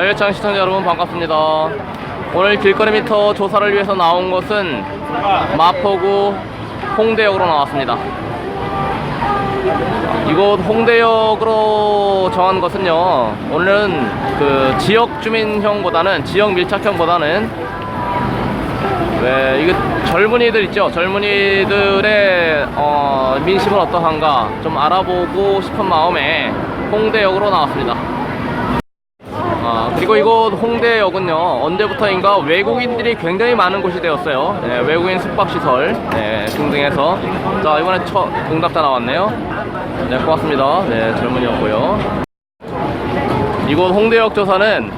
자유창 시청자 여러분 반갑습니다. 오늘 길거리 미터 조사를 위해서 나온 것은 마포구 홍대역으로 나왔습니다. 이곳 홍대역으로 정한 것은요. 오늘은 그 지역 주민형보다는 지역 밀착형보다는 왜 이거 젊은이들 있죠? 젊은이들의 어, 민심은 어떠한가 좀 알아보고 싶은 마음에 홍대역으로 나왔습니다. 아, 그리고 이곳 홍대역은요, 언제부터인가 외국인들이 굉장히 많은 곳이 되었어요. 네, 외국인 숙박시설, 네, 등등해서. 자, 이번에 첫 응답자 나왔네요. 네, 고맙습니다. 네, 젊은이였고요. 이곳 홍대역 조사는,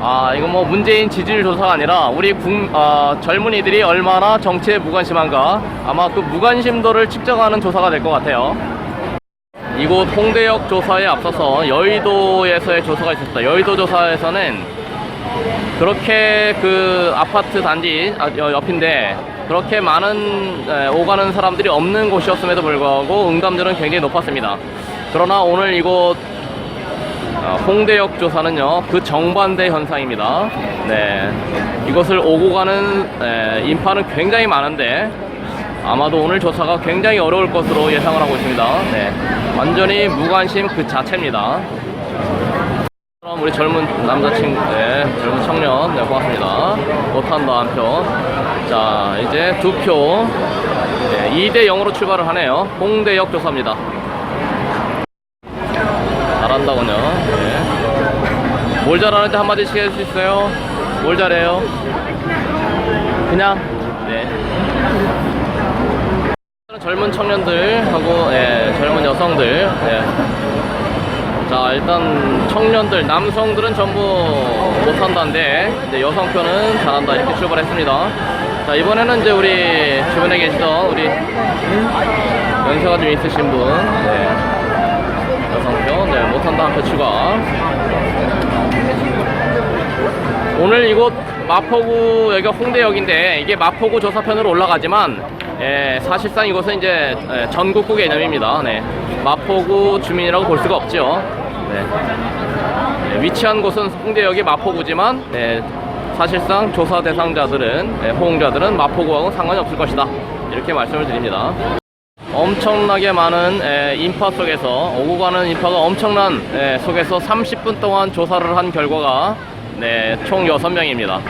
아, 이거 뭐 문재인 지지율 조사가 아니라 우리 국, 아, 젊은이들이 얼마나 정치에 무관심한가 아마 그 무관심도를 측정하는 조사가 될 것 같아요. 이곳 홍대역 조사에 앞서서 여의도에서의 조사가 있었다. 여의도 조사에서는 그렇게 그 아파트 단지 아, 여- 옆인데 그렇게 많은 에, 오가는 사람들이 없는 곳이었음에도 불구하고 응답률은 굉장히 높았습니다. 그러나 오늘 이곳 어, 홍대역 조사는요 그 정반대 현상입니다. 네, 이것을 오고 가는 에, 인파는 굉장히 많은데 아마도 오늘 조사가 굉장히 어려울 것으로 예상을 하고 있습니다. 네, 완전히 무관심 그 자체입니다. 그럼 우리 젊은 남자친구, 네, 젊은 청년, 네, 고맙습니다. 못한다 한 표. 자, 이제 두 표. 네, 2대 0으로 출발을 하네요. 홍대역 조사입니다. 잘한다군요. 네. 뭘 잘하는지 한마디씩 해줄 수 있어요? 뭘 잘해요? 그냥, 네. 젊은 청년들하고 예, 젊은 여성들 예. 자 일단 청년들 남성들은 전부 못한다인데 이제 여성표는 잘한다 이렇게 출발했습니다 자 이번에는 이제 우리 주변에 계시던 우리 연세가 좀 있으신 분 네. 여성표 네, 못한다 한 표 추가 오늘 이곳 마포구 여기가 홍대역인데 이게 마포구 조사편으로 올라가지만 예, 사실상 이곳은 이제 예, 전국구 개념입니다. 네. 마포구 주민이라고 볼 수가 없죠. 네. 예, 위치한 곳은 홍대역이 마포구지만 예, 사실상 조사 대상자들은 예, 호응자들은 마포구하고 상관이 없을 것이다. 이렇게 말씀을 드립니다. 엄청나게 많은 에, 인파 속에서 오고 가는 인파가 엄청난 에, 속에서 30분 동안 조사를 한 결과가 네, 총 6명입니다.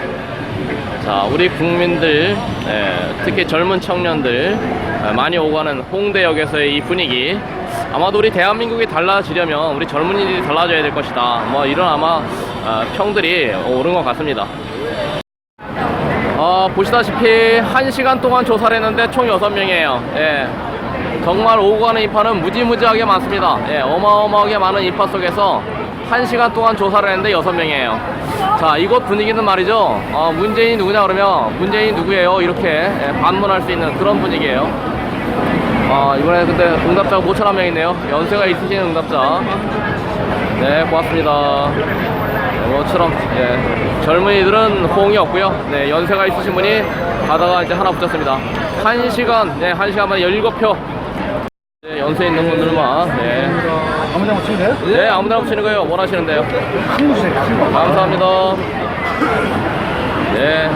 자, 우리 국민들, 에, 특히 젊은 청년들 에, 많이 오고 가는 홍대역에서의 이 분위기 아마도 우리 대한민국이 달라지려면 우리 젊은이들이 달라져야 될 것이다. 뭐 이런 아마 아, 평들이 옳은 것 같습니다. 어, 보시다시피 1시간 동안 조사를 했는데 총 6명이에요. 예. 정말 오고 가는 인파는 무지무지하게 많습니다. 예, 어마어마하게 많은 인파 속에서 1시간 동안 조사를 했는데 6명이에요. 자, 이곳 분위기는 말이죠. 어, 문재인이 누구냐 그러면 문재인이 누구예요? 이렇게 예, 반문할 수 있는 그런 분위기예요. 아, 이번에 근데 응답자가 모처럼 한명 있네요. 연세가 있으신 응답자. 네, 고맙습니다. 네, 모처럼 예, 젊은이들은 호응이 없고요. 네, 연세가 있으신 분이 가다가 이제 하나 붙였습니다. 1시간, 네, 1시간 만에 17표. 네, 연세 있는 분들만, 네. 아무나 맞추면 돼요? 네, 아무나 붙이는 거예요. 원하시는 데요. 주세요. 한국. 감사합니다. 네.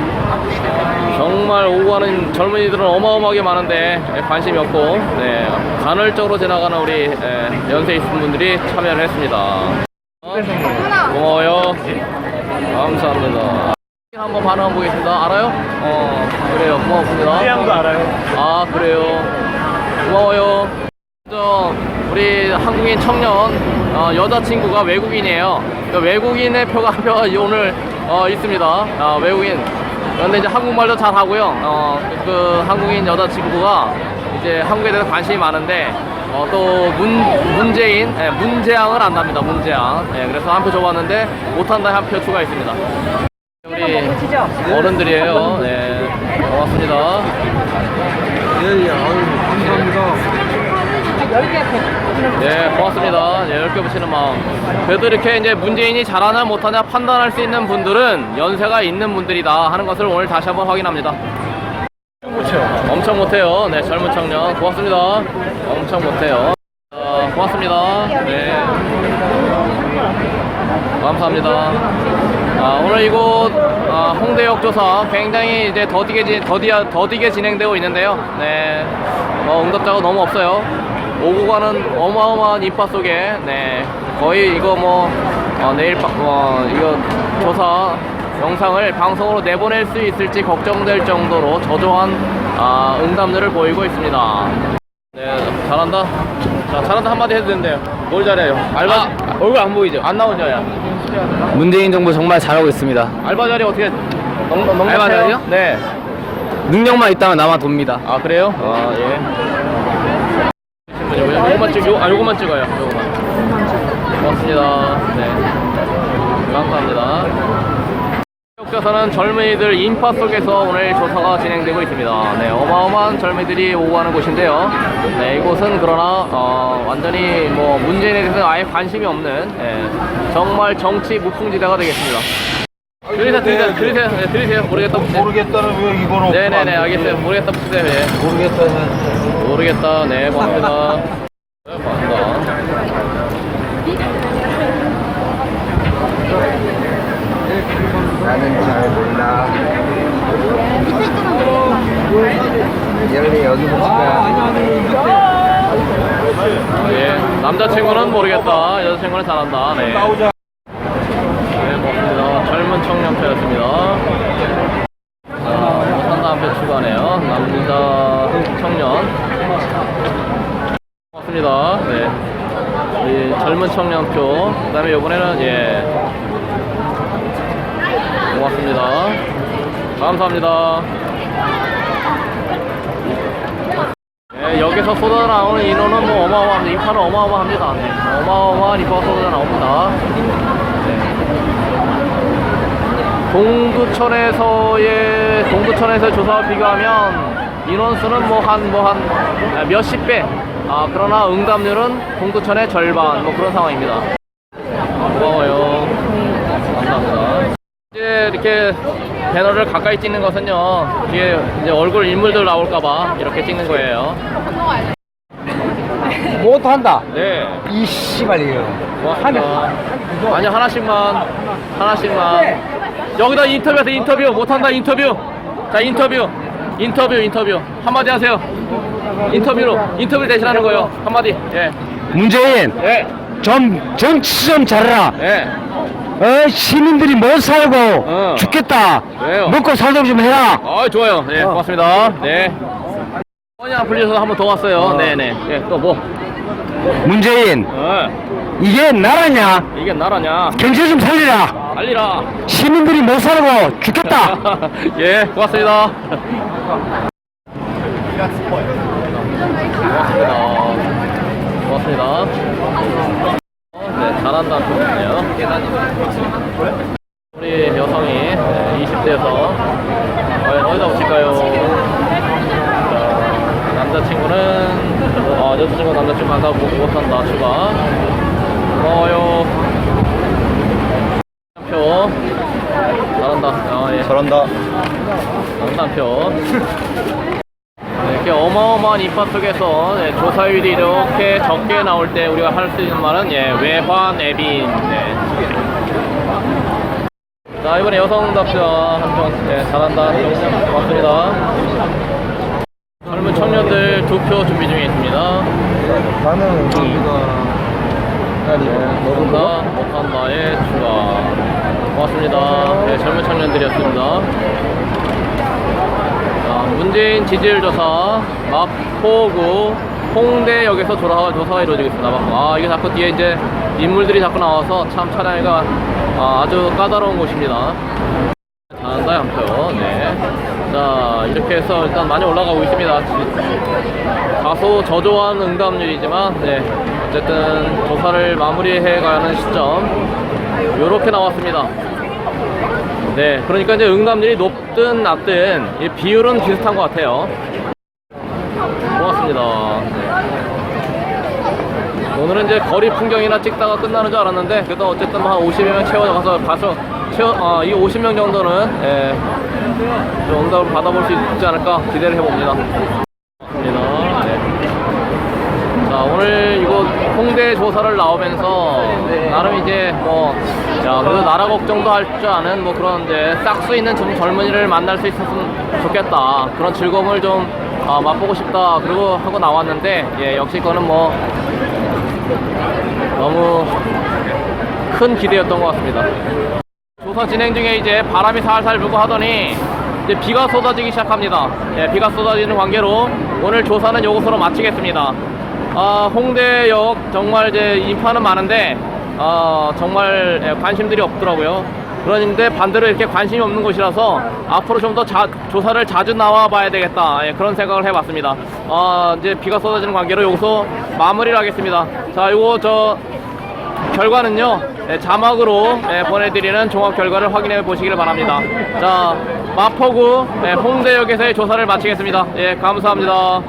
정말 오고 가는 젊은이들은 어마어마하게 많은데 예, 관심이 없고 네, 간헐적으로 지나가는 우리 예, 연세 있으신 분들이 참여를 했습니다. 어? 고마워요. 감사합니다. 한번 반응 보겠습니다. 알아요? 어, 그래요. 고맙습니다. 태양도 알아요. 아, 그래요. 고마워요. 저 우리 한국인 청년 어, 여자친구가 외국인이에요. 그 외국인의 표가 한 표가 오늘 어, 있습니다. 어, 외국인. 그런데 이제 한국말도 잘 하고요. 어, 그 한국인 여자친구가 이제 한국에 대해서 관심이 많은데 어, 또 문, 문재인, 예, 문재앙을 안답니다. 문재앙. 예, 그래서 한 표 줘봤는데 못한다 한 표 추가 있습니다. 우리 어른들이에요. 네, 고맙습니다. 예, 예. 아유, 감사합니다. 네, 고맙습니다. 네, 10개 붙이는 마음. 그래도 이렇게 이제 문재인이 잘하냐 못하냐 판단할 수 있는 분들은 연세가 있는 분들이다 하는 것을 오늘 다시 한번 확인합니다. 엄청 못해요. 네, 젊은 청년. 고맙습니다. 엄청 못해요. 어, 고맙습니다. 네. 감사합니다. 아, 오늘 이곳 아, 홍대역 조사 굉장히 이제 더디게 진- 더디야 더디게 진행되고 있는데요. 네, 뭐 응답자가 너무 없어요. 오고 가는 어마어마한 인파 속에 네 거의 이거 뭐 어, 내일 바- 어, 이거 조사 영상을 방송으로 내보낼 수 있을지 걱정될 정도로 저조한 아, 응답률을 보이고 있습니다. 네, 잘한다. 자, 잘한다 한마디 해도 된대요. 뭘 잘해요? 알바 얼굴 안 보이죠? 안 나오죠, 야. 문재인 정부 정말 잘하고 있습니다. 알바 자리 어떻게 농, 농, 알바 자리요? 네. 능력만 있다면 남아 돕니다. 아 그래요? 아 예. 요거만 찍, 요, 아 요거만 찍어요. 요거만. 고맙습니다. 네. 감사합니다. 역자서는 젊은이들 인파 속에서 오늘 조사가 진행되고 있습니다. 네, 어마어마한 젊은이들이 오고 가는 곳인데요. 네, 이곳은 그러나 어, 완전히 뭐 문재인에 대해서 아예 관심이 없는 예, 정말 정치 무풍지대가 되겠습니다. 들으세요, 들으세요, 들으세요, 네, 들으세요. 모르겠다. 네. 모르겠다는 왜 이거는 네네네 알겠어요 모르겠다 붙으세요 예. 모르겠다는 모르겠다 네 네, 고맙습니다 나는 잘 몰라. 열리 여기 아, 예 남자친구는 모르겠다. 여자친구는 잘한다. 네, 네 고맙습니다. 젊은 청년표였습니다. 자 못한다 한표 추가네요. 남자 청년 고맙습니다 네 이 젊은 청년표 그 다음에 이번에는 예 고맙습니다 감사합니다 네, 여기서 쏟아 나오는 인원은 뭐 어마어마합니다. 인파는 어마어마합니다. 네, 어마어마한 인파가 쏟아 나옵니다. 네. 동두천에서의 동두천에서 조사와 비교하면 인원수는 뭐 한 뭐 한 몇십 배. 아 그러나 응답률은 동두천의 절반 뭐 그런 상황입니다. 고마워요. 감사합니다. 이제 이렇게 배너를 가까이 찍는 것은요 뒤에 이제 얼굴 인물들 나올까봐 이렇게 찍는 거예요. 못한다. 네. 이 씨발이요. 고맙습니다. 아니 하나씩만 하나씩만 여기다 인터뷰하세요 인터뷰 못한다 인터뷰 자 인터뷰 인터뷰 인터뷰 한마디 하세요 인터뷰로 인터뷰 대신하는 거예요 한마디 예 문재인 예, 좀 정치 좀 잘해라. 예. 어, 시민들이 못 살고 어. 죽겠다. 왜요? 먹고 살도록 좀 해라. 아 좋아요 예 고맙습니다 네 뭐냐 불려서 한번 더 왔어요 네네 예 또 뭐 문재인 어, 이게 나라냐? 이게 나라냐 경제 좀 살리라. 알리라 시민들이 못 살고 죽겠다. 예, 고맙습니다. 고맙습니다. 고맙습니다. 네, 잘한다는 소리네요. 우리 여성이 네, 20대에서 어디다 오실까요? 자, 남자친구는 어, 여자친구 남자친구 한다 못한다 추가 고마워요 표 잘한다 아, 예. 잘한다. 남단표 네, 이렇게 어마어마한 인파 속에서 네, 조사율이 이렇게 적게 나올 때 우리가 할 수 있는 말은 예, 외환 애빈 네. 자 이번에 여성답자 한편 네, 잘한다. 고맙습니다. 젊은 청년들 두표 준비 중에 있습니다. 나는 네, 못한다. 못한다의 추가. 고맙습니다. 네, 젊은 청년들이었습니다. 자, 문재인 지지율 조사 마포구 홍대역에서 조사, 조사가. 마포. 아 이게 자꾸 뒤에 이제 인물들이 자꾸 나와서 참 촬영이가 아, 아주 까다로운 곳입니다. 잘한다 한표. 네. 자 이렇게 해서 일단 많이 올라가고 있습니다. 다소 저조한 응답률이지만 네 어쨌든 조사를 마무리해 가는 시점 요렇게 나왔습니다. 네, 그러니까 이제 응답률이 높든 낮든 이 비율은 비슷한 것 같아요. 고맙습니다. 네. 오늘은 이제 거리 풍경이나 찍다가 끝나는 줄 알았는데 그래도 어쨌든 뭐한 50명 채워가서 가서 채워, 어, 이 50명 정도는 예, 좀 응답을 받아볼 수 있지 않을까 기대를 해봅니다. 네. 자 오늘 이곳 홍대 조사를 나오면서 나름 이제 뭐, 야, 그래도 나라 걱정도 할 줄 아는 뭐 그런 이제 싹수 있는 좀 젊은이를 만날 수 있었으면 좋겠다. 그런 즐거움을 좀 아, 맛보고 싶다. 그리고 하고 나왔는데, 예, 역시 그거는 뭐, 너무 큰 기대였던 것 같습니다. 조사 진행 중에 이제 바람이 살살 불고 하더니 이제 비가 쏟아지기 시작합니다. 예, 비가 쏟아지는 관계로 오늘 조사는 요것으로 마치겠습니다. 아, 홍대역 정말 이제 인파는 많은데 아, 정말 예, 관심들이 없더라고요. 그런데 반대로 이렇게 관심이 없는 곳이라서 앞으로 좀 더 조사를 자주 나와 봐야 되겠다. 예, 그런 생각을 해봤습니다. 아, 이제 비가 쏟아지는 관계로 여기서 마무리를 하겠습니다. 자, 요거 저 결과는요 예, 자막으로 예, 보내드리는 종합 결과를 확인해 보시길 바랍니다. 자 마포구 예, 홍대역에서의 조사를 마치겠습니다. 예 감사합니다.